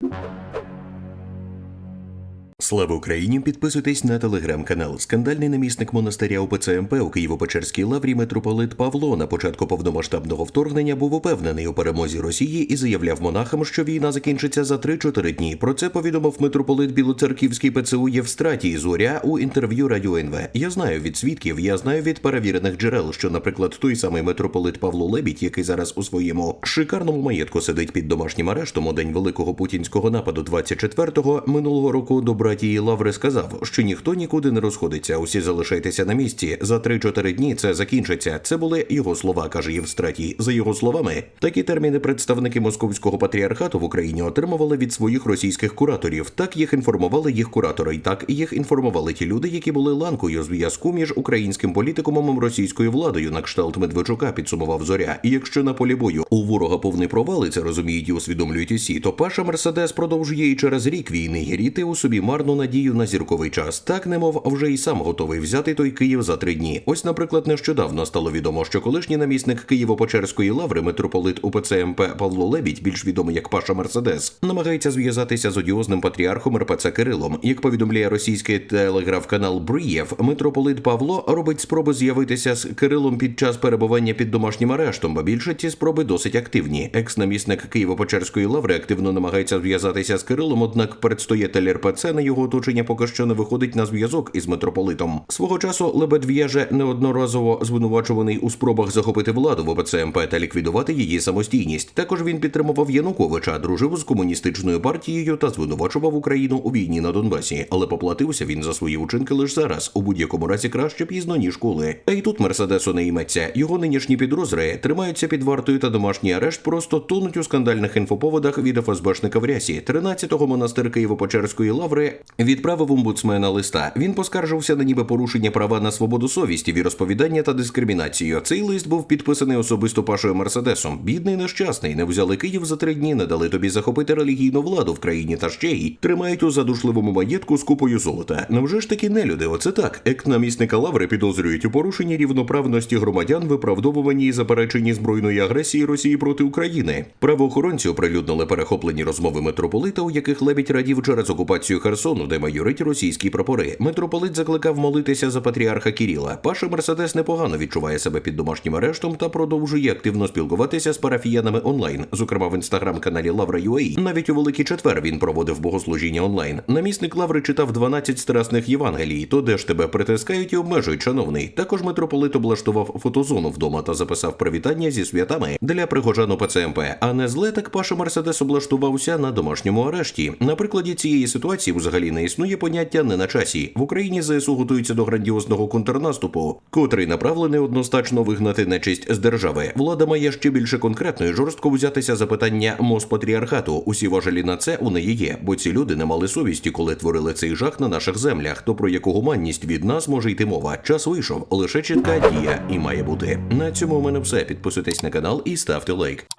you Слава Україні! Підписуйтесь на телеграм-канал. Скандальний намісник монастиря УПЦ МП у Києво-Печерській лаврі митрополит Павло на початку повномасштабного вторгнення був упевнений у перемозі Росії і заявляв монахам, що війна закінчиться за 3-4 дні. Про це повідомив митрополит Білоцерківський ПЦУ Євстратій Зоря у інтерв'ю Радіо НВ. Я знаю від свідків, я знаю від перевірених джерел, що, наприклад, той самий митрополит Павло Лебідь, який зараз у своєму шикарному маєтку сидить під домашнім арештом у день великого путінського нападу 24-го минулого року до братії Лаври сказав, що ніхто нікуди не розходиться, усі залишайтеся на місці. За 3-4 дні це закінчиться. Це були його слова, каже Євстратій. За його словами, такі терміни представники московського патріархату в Україні отримували від своїх російських кураторів. Так їх інформували їх куратори, і так їх інформували ті люди, які були ланкою зв'язку між українським політикумом і російською владою на кшталт Медведчука, підсумував зоря. І якщо на полі бою у ворога повний провал, і це розуміють і усвідомлюють усі, то Паша Мерседес продовжує і через рік війни гріти у собі марну надію на зірковий час. Так, немов вже й сам готовий взяти той Київ за три дні. Ось, наприклад, нещодавно стало відомо, що колишній намісник Києво-Печерської лаври митрополит УПЦ МП Павло Лебідь, більш відомий як Паша Мерседес, намагається зв'язатися з одіозним патріархом РПЦ Кирилом. Як повідомляє російський телеграф-канал Брієв, митрополит Павло робить спроби з'явитися з Кирилом під час перебування під домашнім арештом, бо більше ці спроби досить активні. Екс-намісник Києво-Печерської лаври активно намагається зв'язатися з Кирилом, однак предстоятель РПЦ на його оточення поки що не виходить на зв'язок із митрополитом. Свого часу Лебедв'яже неодноразово звинувачуваний у спробах захопити владу в ОПЦ МП та ліквідувати її самостійність. Також він підтримував Януковича, дружив з комуністичною партією та звинувачував Україну у війні на Донбасі. Але поплатився він за свої учинки лише зараз. У будь-якому разі краще пізно ніж коли. А й тут Мерседесу не йметься. Його нинішні підрозділи тримаються під вартою та домашній арешт просто тонуть у скандальних інфоповодах від ФСБшника в рясі. 13-го монастир Києво-Печерської лаври відправив омбудсмена листа. Він поскаржився на ніби порушення права на свободу совісті, віросповідання та дискримінацію. Цей лист був підписаний особисто Пашою Мерседесом. Бідний нещасний, не взяли Київ за три дні, не дали тобі захопити релігійну владу в країні та ще й тримають у задушливому маєтку з купою золота. Невже ж такі нелюди? Оце так. Екнамісника Лаври підозрюють у порушенні рівноправності громадян, виправдовуванні і запереченні збройної агресії Росії проти України. Правоохоронці оприлюднили перехоплені розмови митрополита, у яких лебідь радів через окупацію Херсону, де майорить російські прапори. Митрополит закликав молитися за патріарха Кіріла. Паша Мерседес непогано відчуває себе під домашнім арештом та продовжує активно спілкуватися з парафіянами онлайн, зокрема в інстаграм-каналі Лавра UA. Навіть у Великий Четвер він проводив богослужіння онлайн. Намісник Лаври читав 12 страсних Євангелій. То де ж тебе притискають і обмежують, шановний. Також митрополит облаштував фотозону вдома та записав привітання зі святами для пригожан ОПЦМП. А не зле так Паша Мерседес облаштувався на домашньому арешті. На прикладі цієї ситуації взагалі не існує поняття не на часі. В Україні ЗСУ готується до грандіозного контрнаступу, котрий направлений одностачно вигнати нечисть з держави. Влада має ще більше конкретно і жорстко взятися за питання Моспатріархату. Усі важелі на це у неї є, бо ці люди не мали совісті, коли творили цей жах на наших землях. То про яку гуманність від нас може йти мова? Час вийшов, лише чітка дія і має бути. На цьому у мене все. Підписуйтесь на канал і ставте лайк.